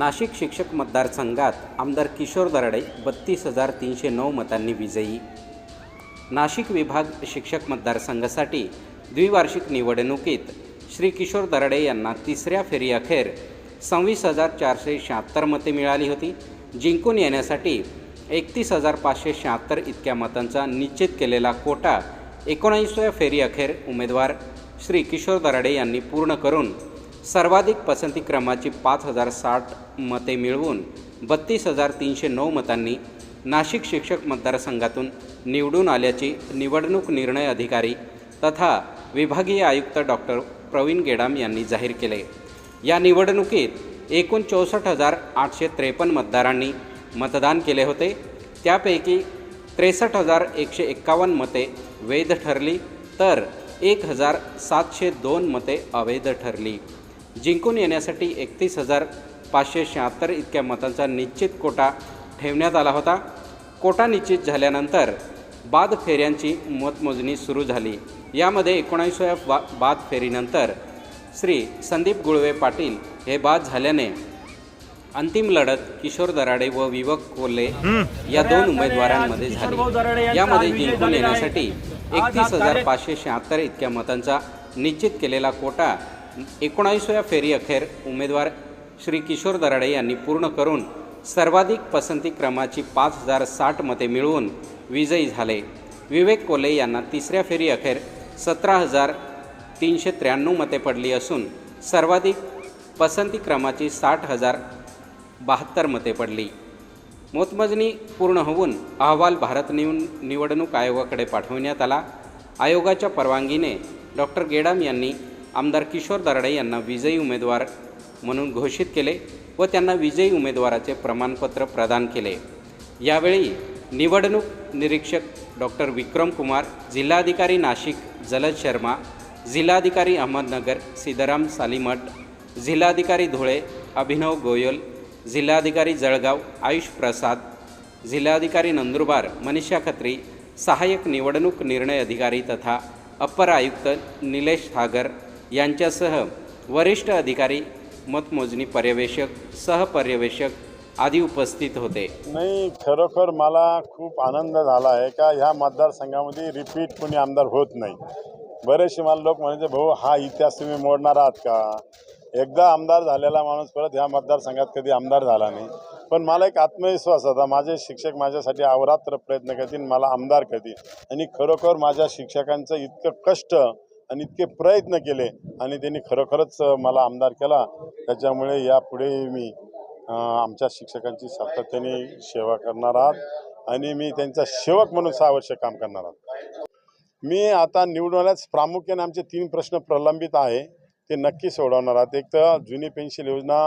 नाशिक शिक्षक मतदारसंघात आमदार किशोर दराडे बत्तीस हजार तीनशे नऊ मतांनी विजयी. नाशिक विभाग शिक्षक मतदारसंघासाठी द्विवार्षिक निवडणुकीत श्री किशोर दराडे यांना तिसऱ्या फेरीअखेर सव्वीस हजार चारशे शहात्तर मते मिळाली होती. जिंकून येण्यासाठी एकतीस हजार पाचशे शहात्तर इतक्या मतांचा निश्चित केलेला कोटा एकोणऐंशीव्या फेरीअखेर उमेदवार श्री किशोर दराडे यांनी पूर्ण करून सर्वाधिक पसंती क्रमाची पाच हजार साठ मते मिळवून बत्तीस हजार तीनशे नऊ मतांनी नाशिक शिक्षक मतदारसंघातून निवडून आल्याची निवडणूक निर्णय अधिकारी तथा विभागीय आयुक्त डॉक्टर प्रवीण गेडाम यांनी जाहीर केले. या निवडणुकीत एकूण चौसष्ट हजार आठशे त्रेपन्न मतदारांनी मतदान केले होते. त्यापैकी त्रेसष्ट हजार एकशे एक्कावन्न मते वैध ठरली तर एक हजार सातशे दोन मते अवैध ठरली. जिंकून येण्यासाठी एकतीस हजार पाचशे शहात्तर इतक्या मतांचा निश्चित कोटा ठेवण्यात आला होता. कोटा निश्चित झाल्यानंतर बाद फेऱ्यांची मतमोजणी सुरू झाली. यामध्ये एकोणऐंशीव्या बा बाद फेरीनंतर श्री संदीप गुळवे पाटील हे बाद झाल्याने अंतिम लढत किशोर दराडे व विवक कोल्हे या दोन उमेदवारांमध्ये झाली. यामध्ये जिंकून येण्यासाठी एकतीस हजार पाचशे शहात्तर इतक्या मतांचा निश्चित केलेला कोटा एकोणावीसव्या फेरीअखेर उमेदवार श्री किशोर दराडे यांनी पूर्ण करून सर्वाधिक पसंती क्रमाची पाच हजार साठ मते मिळवून विजयी झाले. विवेक कोले यांना तिसऱ्या फेरी अखेर सतरा हजार तीनशे त्र्याण्णव मते पडली असून सर्वाधिक पसंती क्रमाची साठ हजार बहात्तर मते पडली. मतमोजणी पूर्ण होऊन अहवाल भारत निव निवडणूक आयोगाकडे पाठवण्यात आला. आयोगाच्या परवानगीने डॉक्टर गेडाम यांनी आमदार किशोर दराडे यांना विजयी उमेदवार म्हणून घोषित केले व त्यांना विजयी उमेदवाराचे प्रमाणपत्र प्रदान केले. यावेळी निवडणूक निरीक्षक डॉक्टर विक्रम कुमार जिल्हाधिकारी नाशिक जलद शर्मा जिल्हाधिकारी अहमदनगर सिद्धराम सालीमठ जिल्हाधिकारी धुळे अभिनव गोयल जिल्हाधिकारी जळगाव आयुष प्रसाद जिल्हाधिकारी नंदुरबार मनीषा खत्री सहाय्यक निवडणूक निर्णय अधिकारी तथा अप्पर आयुक्त निलेश सागर यांच्यासह वरिष्ठ अधिकारी मतमोजणी पर्यवेक्षक सहपर्यवेक्षक आदी उपस्थित होते. नाही खरोखर मला खूप आनंद झाला आहे का ह्या मतदारसंघामध्ये रिपीट कोणी आमदार होत नाही. बरेचसे मला लोक म्हणायचे भाऊ हा इतिहास तुम्ही मोडणार आहात का? एकदा आमदार झालेला माणूस परत ह्या मतदारसंघात कधी आमदार झाला नाही. पण मला एक आत्मविश्वास होता. माझे शिक्षक माझ्यासाठी अवरात्र प्रयत्न करतील मला आमदार करतील. आणि खरोखर माझ्या शिक्षकांचं इतकं कष्ट आणि इतके प्रयत्न केले आणि त्यांनी खरोखरच मला आमदार केला. त्याच्यामुळे यापुढे मी आमच्या शिक्षकांची सातत्याने सेवा करणार आहात आणि मी त्यांचा सेवक म्हणून सहा वर्ष काम करणार आहात. मी आता निवडून आल्यास प्रामुख्याने आमचे तीन प्रश्न प्रलंबित आहे. ते नक्की सोडवणार आहात. एक तर जुनी पेन्शन योजना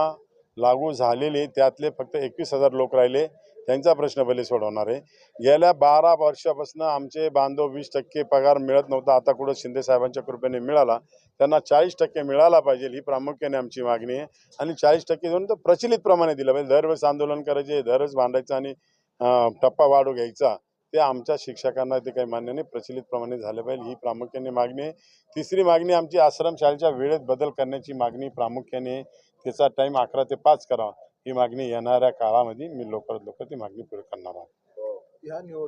लागू झालेली त्यातले फक्त एकवीस हजार लोक राहिले. त्यांचा प्रश्न पहिले सोडवणार आहे. गेल्या बारा वर्षापासून आमचे बांधव वीस टक्के पगार मिळत नव्हता. आता कुठं शिंदे साहेबांच्या कृपेने मिळाला त्यांना चाळीस टक्के मिळाला पाहिजे ही प्रामुख्याने आमची मागणी आहे. आणि चाळीस टक्के देऊन तर प्रचलित प्रमाणे दिलं पाहिजे. दरवेळेस आंदोलन करायचे दरवेळेस भांडायचं आणि टप्पा वाढू घ्यायचा ते आमच्या शिक्षकांना ते काही मान्य नाही. प्रचलित प्रमाणे झालं पाहिजे ही प्रामुख्याने मागणी आहे. तिसरी मागणी आमची आश्रमशाळेच्या वेळेत बदल करण्याची मागणी प्रामुख्याने त्याचा टाईम अकरा ते पाच करावा. ही मागणी येणाऱ्या काळामध्ये मी लवकरात लवकर ती मागणी पूर्ण करणार आहे. हो.